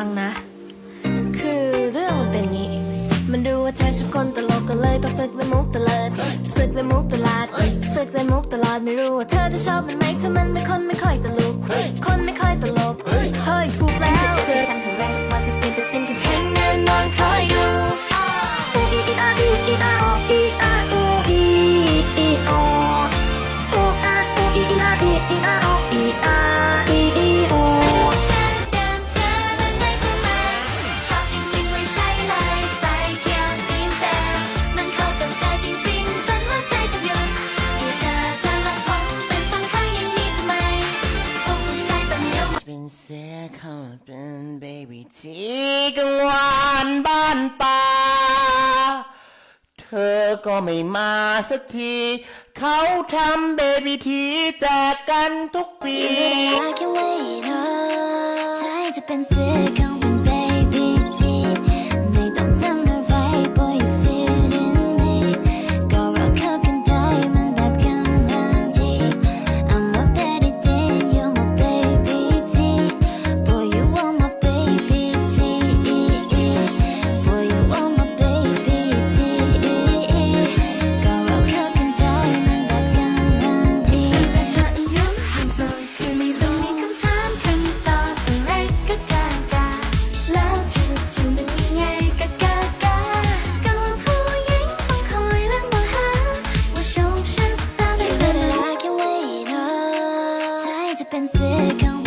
ังนะ คือเรื่องมันเป็นงี้ มันดูว่าเธอทุกคนตลกกันเลยต้องฝึกเล่นมุกตลอดฝึกเล่นมุกตลาดฝึกเล่นมุกตลอดไม่รู้ว่าเธอจะชอบมันไหมถ้ามันไม่คนไม่ค่อย เขาเป็นเบบี้ที่กังวานบ้านป่า เธอก็ไม่มาสักที เขาทำเบบี้ทีแจกกันทุกปี I can wait เธใจจะเป็นเสียเขาเ already been sick